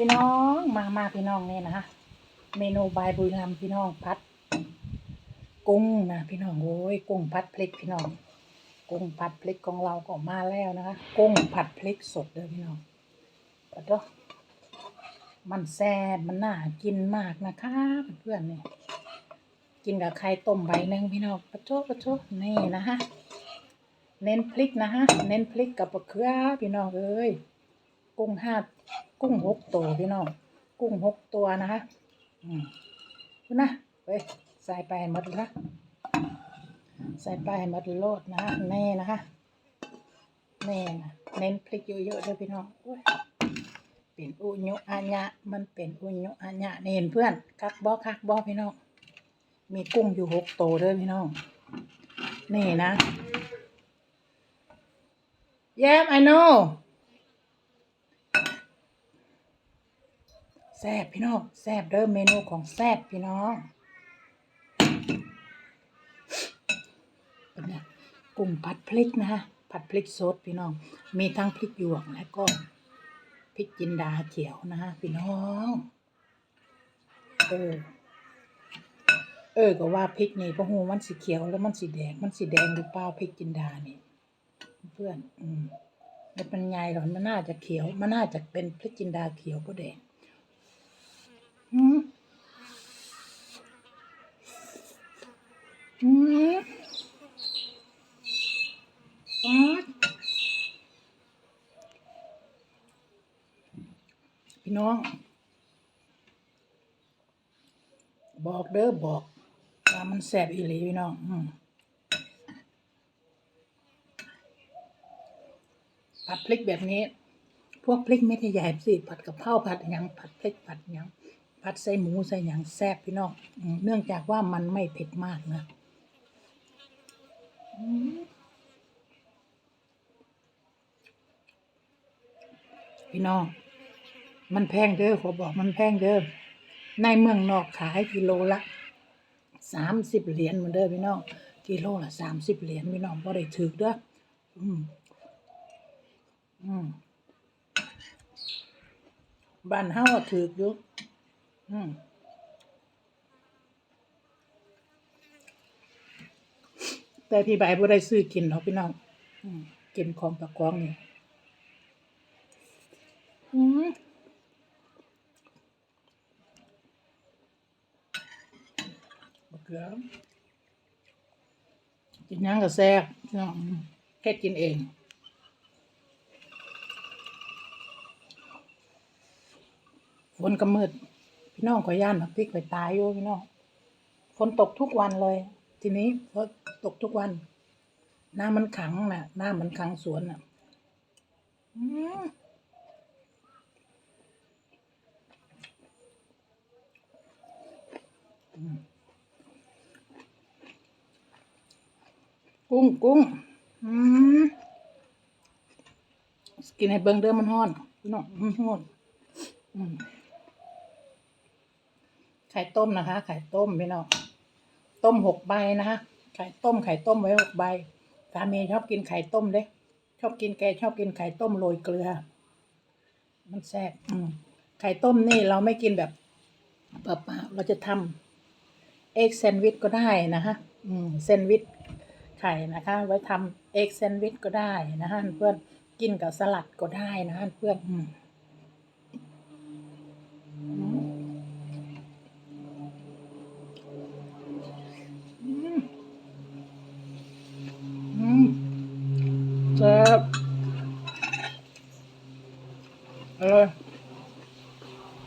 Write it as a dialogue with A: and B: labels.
A: พี่น้องมามาพี่น้องนี่นะฮะเมนูบายบุรีรัมพี่น้องพัดกุ้งนะพี่น้องโอ้ยกุ้งผัดพริกพี่น้องกุ้งผัดพริกของเราก็มาแล้วนะคะกุ้งผัดพริกสดเลยพี่น้องปัดเด้อมันแซ่บมันน่ากินมากนะคะเพื่อนๆนี่กินกับไข่ต้มใบหนึ่งพี่น้องปะโชปะโชนี่นะฮะเน้นพริกนะฮะเน้นพริกกับมะเขือพี่น้องเอ้ยกุ้งห้า กุ้งหกตัวพี่น้อง กุ้งหกตัวนะฮะอืมนะเว้ยใส่ไปให้หมดลยนะใส่ไปให้หมดโลดนะแน่นะคะแน่นะเน้นพริกเยอะๆด้วยพี่น้องเป็นอุญุอัญญะมันเป็นอุญุอัญญะเห็นเพื่อนคักบอคักบอพี่น้องมีกุ้งอยู่หกโตวเด้อพี่น้องนี่นะ Yep I know แซ่บพี่น้องแซ่บเด้อเมนูของแซ่บพี่น้องเป็นไงกุ้งผัดพริกนะฮะผัดพริกสดพี่น้อง มีทั้งพริกหยวกและก็พริกจินดาเขียวนะฮะพี่น้องเออเออก็ว่าพริกนี่พะหูมันสีเขียวแล้วมันสีแดงมันสีแดงหรือเปล่าพริกจินดานี่เพื่อน อืมมันเป็นไงหรอมันน่าจะเขียว มันน่าจะเป็นพริกจินดาเขียวก็แดง อืมอืมป๊าดพี่น้อง บอกเด้อบอกว่ามันแสบอีหลีพี่น้องอผัดพริกแบบนี้ พวกพริกไม่ได้ใหญ่สิผัดกับข้าวผัดยังผัดพริกผัดยัง ผัดใส่หมูใส่หยังแซ่บพี่น้องเนื่องจากว่ามันไม่เผ็ดมากนะพี่น้อง มันแพงเด้อขอบอกมันแพงเด้อในเมืองนอกขายกิโลละสามสิบเหรียญเหมือนเด้อพี่น้องกิโลละสามสิบเหรียญพี่น้องบ่ได้ถือเด้ออืมอืมบ้านเฮาถืออยู่ อืมแต่พี่ใบบ่ได้ซื้อกินเนาะพี่น้องกินของตะกองนี่อืมบะเขือกินยังกับแซ่บน้องแค่กินเองฝนก็มืด พี่น้องขอย่านพริกไปตายอยู่พี่น้องฝนตกทุกวันเลย ทีนี้ฝนตกทุกวัน น้ำมันขังน่ะ น้ำมันขังสวนน่ะอืมกุ้งกุ้งอืมกินให้เบิ่งเด้อมันฮ้อนพี่น้องมันฮ้อนอืม ไข่ต้มนะคะ ไข่ต้มพี่น้องต้มหกใบนะคะไข่ต้มไข่ต้มไว้หกใบสามีชอบกินไข่ต้มเด้ชอบกินแกชอบกินไข่ต้มโรยเกลือ มันแซ่บไข่ต้มนี่เราไม่กินแบบเปล่าๆเราจะทำเอ็กแซนด์วิชก็ได้นะฮะอืมแซนด์วิชไข่นะคะ ไว้ทำเอ็กแซนด์วิชก็ได้นะฮะเพื่อนกินกับสลัดก็ได้นะฮะเพื่อนอืม แ